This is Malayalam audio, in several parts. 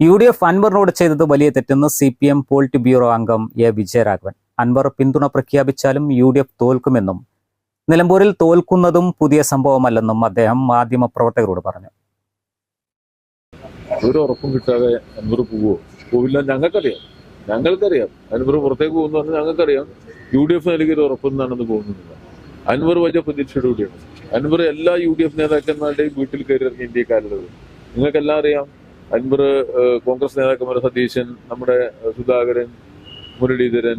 U D F അൻവറിനോട് ചെയ്തത് വലിയ തെറ്റെന്ന് C P M polit bureau അംഗം എ വിജയരാഘവൻ. അൻവർ പിന്തുണ പ്രഖ്യാപിച്ചാലും യു ഡി എഫ് തോൽക്കുമെന്നും നിലമ്പൂരിൽ തോൽക്കുന്നതും പുതിയ സംഭവമല്ലെന്നും അദ്ദേഹം മാധ്യമപ്രവർത്തകരോട് പറഞ്ഞു. ഒരു ഉറപ്പും കിട്ടാതെ അൻവർ പോവോ? പോവില്ല ഞങ്ങൾക്കറിയാം. ഞങ്ങൾക്കറിയാം. അൻവർ പുറത്തേക്ക് പോകുന്നു പറഞ്ഞാൽ ഞങ്ങൾക്കറിയാം. യു ഡി എഫ് നൽകിയൊരു ഉറപ്പെന്നാണെന്ന് പോകുന്നില്ല അൻവർ വലിയ പ്രതീക്ഷയുടെ കൂടിയാണ് അൻവർ എല്ലാ യു ഡി എഫ് നേതാക്കന്മാരുടെയും വീട്ടിൽ കയറി ഇറങ്ങിയ ഇന്ത്യക്കാരുള്ളത് നിങ്ങൾക്കെല്ലാം അറിയാം അൻവർ ഏഹ്, കോൺഗ്രസ് നേതാക്കന്മാർ സതീശൻ നമ്മുടെ സുധാകരൻ മുരളീധരൻ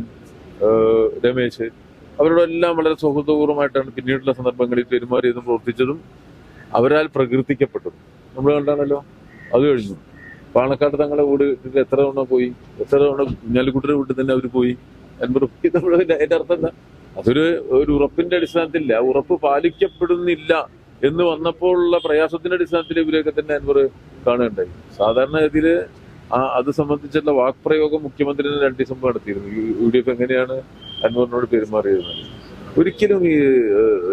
രമേശ് അവരോടെല്ലാം വളരെ സൗഹൃദപൂർവമായിട്ടാണ് പിന്നീടുള്ള സന്ദർഭങ്ങളിൽ പെരുമാറിയതും പ്രവർത്തിച്ചതും അവരാൽ പ്രകീർത്തിക്കപ്പെട്ടതും. നമ്മൾ കണ്ടാണല്ലോ അത് കഴിഞ്ഞു. പാണക്കാട് തങ്ങളെ വീട് എത്ര തവണ പോയി? എത്ര തവണ കുഞ്ഞാലിക്കുട്ടിയുടെ വീട്ടിൽ തന്നെ അവർ പോയി? അൻപത് അതിന്റെ അർത്ഥം എന്താ? അതൊരു ഒരു ഉറപ്പിന്റെ അടിസ്ഥാനത്തില്ല ഉറപ്പ് പാലിക്കപ്പെടുന്നില്ല എന്ന് വന്നപ്പോഴുള്ള പ്രയാസത്തിന്റെ അടിസ്ഥാനത്തിൽ ഇവരെയൊക്കെ തന്നെ അൻവർ കാണുകയുണ്ടായി സാധാരണഗതിയിൽ ആ അത് സംബന്ധിച്ചുള്ള വാക്പ്രയോഗം മുഖ്യമന്ത്രി രണ്ട് ദിവസം നടത്തിയിരുന്നു. യു- ഡി എഫ് എങ്ങനെയാണ് അൻവറിനോട് പെരുമാറിയിരുന്നത് ഒരിക്കലും ഈ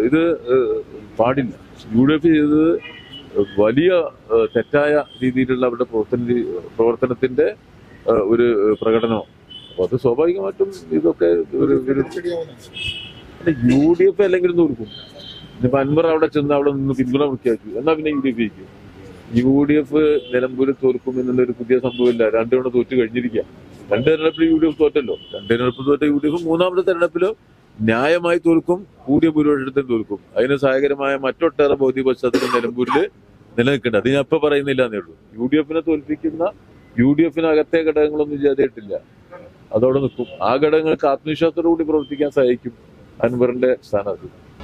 ഇത് പാടില്ല. യു ഡി എഫ് ചെയ്തത് വലിയ തെറ്റായ രീതിയിലുള്ള അവരുടെ പ്രവർത്തന പ്രവർത്തനത്തിന്റെ ഒരു പ്രകടനമാണ് അപ്പൊ അത് സ്വാഭാവികമായിട്ടും ഇതൊക്കെ ഒരു യു ഡി എഫ് അല്ലെങ്കിൽ തോൽക്കും ഇനിയിപ്പോ അൻവർ അവിടെ ചെന്ന് അവിടെ നിന്ന് പിന്തുണ വൃത്തിയാക്കി. എന്നാ പിന്നെ യു ഡി എഫ് ജയിക്കും? യു ഡി എഫ് നിലമ്പൂര് തോൽക്കും എന്നുള്ള ഒരു പുതിയ സംഭവമില്ല. രണ്ടു തവണ തോറ്റ് കഴിഞ്ഞിരിക്കുക. രണ്ട് തെരഞ്ഞെടുപ്പിൽ യു ഡി എഫ് തോറ്റല്ലോ. രണ്ട് തെരഞ്ഞെടുപ്പ് തോറ്റ യു ഡി എഫ് മൂന്നാമത്തെ തെരഞ്ഞെടുപ്പിലോ ന്യായമായി തോൽക്കും കൂടിയ ഭൂരിപക്ഷത്തിൽ തോൽക്കും. അതിന് സഹായകരമായ മറ്റൊട്ടേറെ ഭൗതിക പശ്ചാത്തലം നിലമ്പൂരിൽ നിലനിൽക്കുന്നുണ്ട്. അത് ഞാൻ ഇപ്പൊ പറയുന്നില്ല എന്നേ ഉള്ളൂ. യു ഡി എഫിനെ തോൽപ്പിക്കുന്ന യു ഡി എഫിനകത്തെ ഘടകങ്ങളൊന്നും ചെയ്തിട്ടില്ല അതോടെ നിൽക്കും. ആ ഘടകങ്ങൾക്ക് ആത്മവിശ്വാസത്തോടു കൂടി പ്രവർത്തിക്കാൻ സഹായിക്കും അൻവറിന്റെ സ്ഥാനാർത്ഥി.